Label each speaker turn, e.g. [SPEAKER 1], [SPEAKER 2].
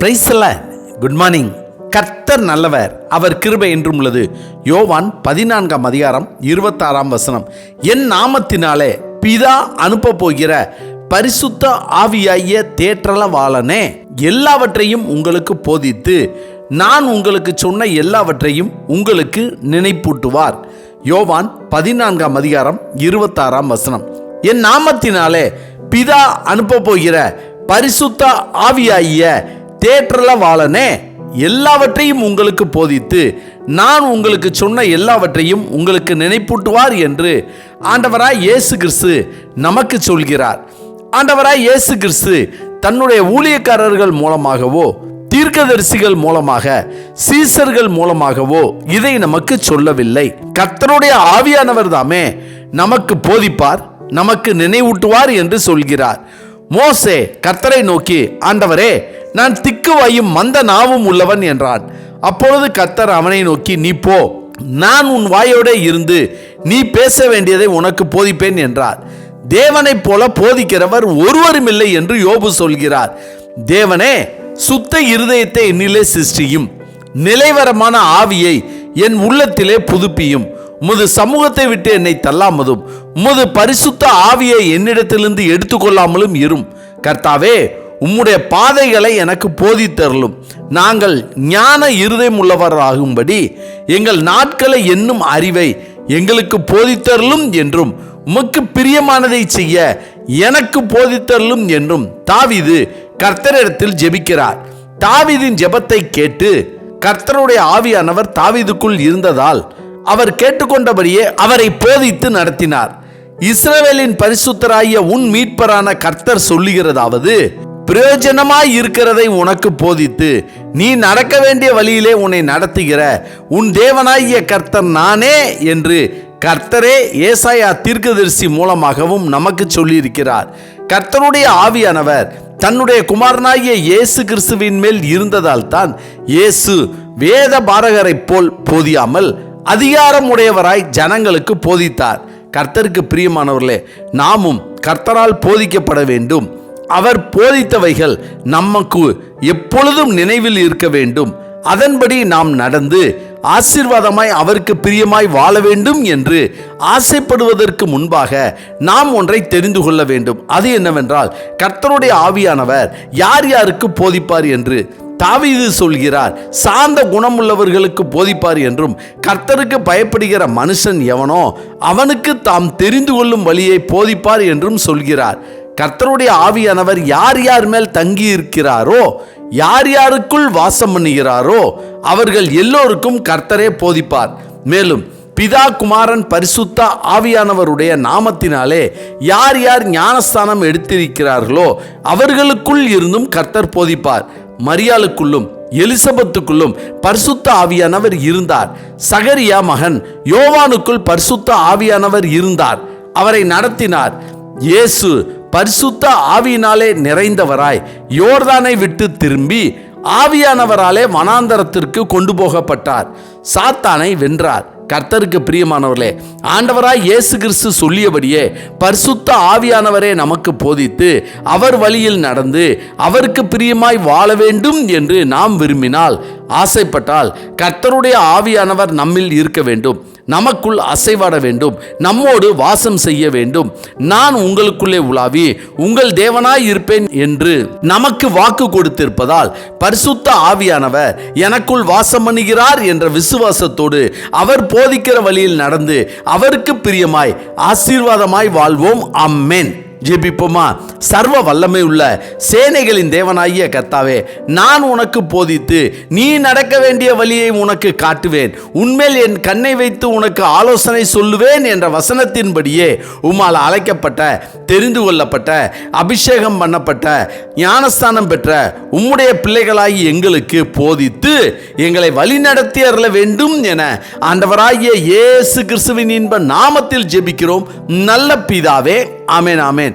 [SPEAKER 1] பிரைஸ்ல good morning கர்த்தர் நல்லவர். அவர் கிருபை என்றும் உள்ளது. யோவான் பதினான்காம் அதிகாரம் இருபத்தாறாம் வசனம். என் நாமத்தினாலே பிதா அனுப்ப போகிற பரிசுத்த ஆவியாகிய தேற்றளவாளனே எல்லாவற்றையும் உங்களுக்கு போதித்து நான் உங்களுக்கு சொன்ன எல்லாவற்றையும் உங்களுக்கு நினைப்பூட்டுவார். யோவான் பதினான்காம் அதிகாரம் இருபத்தாறாம் வசனம். என் நாமத்தினாலே பிதா அனுப்ப போகிற பரிசுத்த ஆவியாகிய தேற்றளவாளனே எல்லாவற்றையும் உங்களுக்கு போதித்து நான் உங்களுக்கு சொன்ன எல்லாவற்றையும் உங்களுக்கு நினைப்பூட்டுவார் என்று ஆண்டவராய் இயேசு கிறிஸ்து நமக்கு சொல்கிறார். ஆண்டவராய் இயேசு கிறிஸ்து தன்னுடைய ஊழியக்காரர்கள் மூலமாகவோ தீர்க்கதரிசிகள் மூலமாக சீசர்கள் மூலமாகவோ இதை நமக்கு சொல்லவில்லை. கர்த்தருடைய ஆவியானவர் தாமே நமக்கு போதிப்பார் நமக்கு நினைவூட்டுவார் என்று சொல்கிறார். மோசே கர்த்தரை நோக்கி ஆண்டவரே நான் திக்குவாயும் மந்த நாவும் உள்ளவன் என்றான். அப்பொழுது கர்த்தர் அவனை நோக்கி நீ போ நான் உன் வாயோட இருந்து நீ பேச வேண்டியதை உனக்கு போதிப்பேன் என்றார். தேவனைப் போல போதிக்கிறவர் ஒருவரும் இல்லை என்று யோபு சொல்கிறார். தேவனே சுத்த இருதயத்தை என்னிலே சிருஷ்டியும் நிலைவரமான ஆவியை என் உள்ளத்திலே புதுப்பியும். உமது சமூகத்தை விட்டு என்னை தள்ளாமதும் உமது பரிசுத்த ஆவியை என்னிடத்திலிருந்து எடுத்துக்கொள்ளாமலும் இரும். கர்த்தாவே உம்முடைய பாதைகளை எனக்கு போதித்தருளும். நாங்கள் ஞான இருதயம் உள்ளவராகும்படி எங்கள் நாட்களை என்னும் அறிவை எங்களுக்கு போதித்தருளும் என்றும் உமக்கு பிரியமானதை செய்ய எனக்கு போதித்தருளும் என்றும் தாவீது கர்த்தரிடத்தில் ஜெபிக்கிறார். தாவீதின் ஜெபத்தை கேட்டு கர்த்தருடைய ஆவியானவர் தாவீதுக்குள் இருந்ததால் அவர் கேட்டுக்கொண்டபடியே அவரை போதித்து நடத்தினார். இஸ்ரவேலின் பரிசுத்தராகிய உன் மீட்பரான கர்த்தர் சொல்லுகிறதாவது பிரயோஜனமாய் இருக்கிறதை உனக்கு போதித்து நீ நடக்க வேண்டிய வழியிலே உன்னை நடத்துகிற. உன் தேவனாகிய கர்த்தர் நானே என்று கர்த்தரே ஏசாயா தீர்க்கதரிசி மூலமாகவும் நமக்கு சொல்லியிருக்கிறார். கர்த்தருடைய ஆவியானவர் தன்னுடைய குமாரனாகிய இயேசு கிறிஸ்துவின் மேல் இருந்ததால் தான் இயேசு வேத பாரகரைப் போல் போதியாமல் அதிகாரம் உடையவராய் ஜனங்களுக்கு போதித்தார். கர்த்தருக்கு பிரியமானவர்களே நாமும் கர்த்தரால் போதிக்கப்பட வேண்டும். அவர் போதித்தவைகள் நமக்கு எப்பொழுதும் நினைவில் இருக்க வேண்டும். அதன்படி நாம் நடந்து ஆசீர்வாதமாய் அவருக்கு பிரியமாய் வாழ வேண்டும் என்று ஆசைப்படுவதற்கு முன்பாக நாம் ஒன்றை தெரிந்து கொள்ள வேண்டும். அது என்னவென்றால் கர்த்தருடைய ஆவியானவர் யார் யாருக்கு போதிப்பார் என்று தாவீது சொல்கிறார். சார்ந்த குணமுள்ளவர்களுக்கு போதிப்பார் என்றும் கர்த்தருக்கு பயப்படுகிற மனுஷன் எவனோ அவனுக்கு தாம் தெரிந்து கொள்ளும் வழியை போதிப்பார் என்றும் சொல்கிறார். கர்த்தருடைய ஆவியானவர் யார் யார் மேல் தங்கி இருக்கிறாரோ யார் யாருக்குள் வாசம் பண்ணுகிறாரோ அவர்கள் எல்லோருக்கும் கர்த்தரே போதிப்பார். மேலும் பிதா குமாரன் பரிசுத்த ஆவியானவருடைய நாமத்தினாலே யார் யார் ஞானஸ்தானம் எடுத்திருக்கிறார்களோ அவர்களுக்குள் இருந்தும் கர்த்தர் போதிப்பார். மரியாளுக்குள்ளும் எலிசபெத்துக்குள்ளும் பரிசுத்த ஆவியானவர் இருந்தார். சகரியா மகன் யோவானுக்குள் பரிசுத்த ஆவியானவர் இருந்தார். அவரை நடத்தினார். இயேசு பரிசுத்த ஆவியினாலே நிறைந்தவராய். யோர்தானை விட்டு திரும்பி ஆவியானவராலே வனாந்தரத்திற்கு கொண்டு போகப்பட்டார். சாத்தானை வென்றார். கர்த்தருக்கு பிரியமானவர்களே ஆண்டவராய் இயேசு கிறிஸ்து சொல்லியபடியே பரிசுத்த ஆவியானவரே நமக்கு போதித்து அவர் வழியில் நடந்து அவருக்கு பிரியமாய் வாழ வேண்டும் என்று நாம் விரும்பினால் ஆசைப்பட்டால் கர்த்தருடைய ஆவியானவர் நம்மில் இருக்க வேண்டும். நமக்குள் அசைவாட வேண்டும். நம்மோடு வாசம் செய்ய வேண்டும். நான் உங்களுக்குள்ளே உலாவி உங்கள் தேவனாய் இருப்பேன் என்று நமக்கு வாக்கு கொடுத்திருப்பதால் பரிசுத்த ஆவியானவர் எனக்குள் வாசம் பண்ணுகிறார் என்ற விசுவாசத்தோடு அவர் போதிக்கிற வழியில் நடந்து அவருக்கு பிரியமாய் ஆசீர்வாதமாய் வாழ்வோம். அம்மேன் ஜெபிப்போமா? சர்வ வல்லமை உள்ள சேனைகளின் தேவனாகிய கர்த்தாவே நான் உனக்கு போதித்து நீ நடக்க வேண்டிய வழியை உனக்கு காட்டுவேன். உண்மையில் என் கண்ணை வைத்து உனக்கு ஆலோசனை சொல்லுவேன் என்ற வசனத்தின்படியே உம்மால் அழைக்கப்பட்ட தெரிந்து கொள்ளப்பட்ட அபிஷேகம் பண்ணப்பட்ட ஞானஸ்தானம் பெற்ற உம்முடைய பிள்ளைகளாகி எங்களுக்கு போதித்து எங்களை வழிநடத்தி அருள வேண்டும் என ஆண்டவராகிய இயேசு கிறிஸ்துவின் இன்ப நாமத்தில் ஜெபிக்கிறோம். நல்ல பிதாவே ஆமேன் ஆமேன்.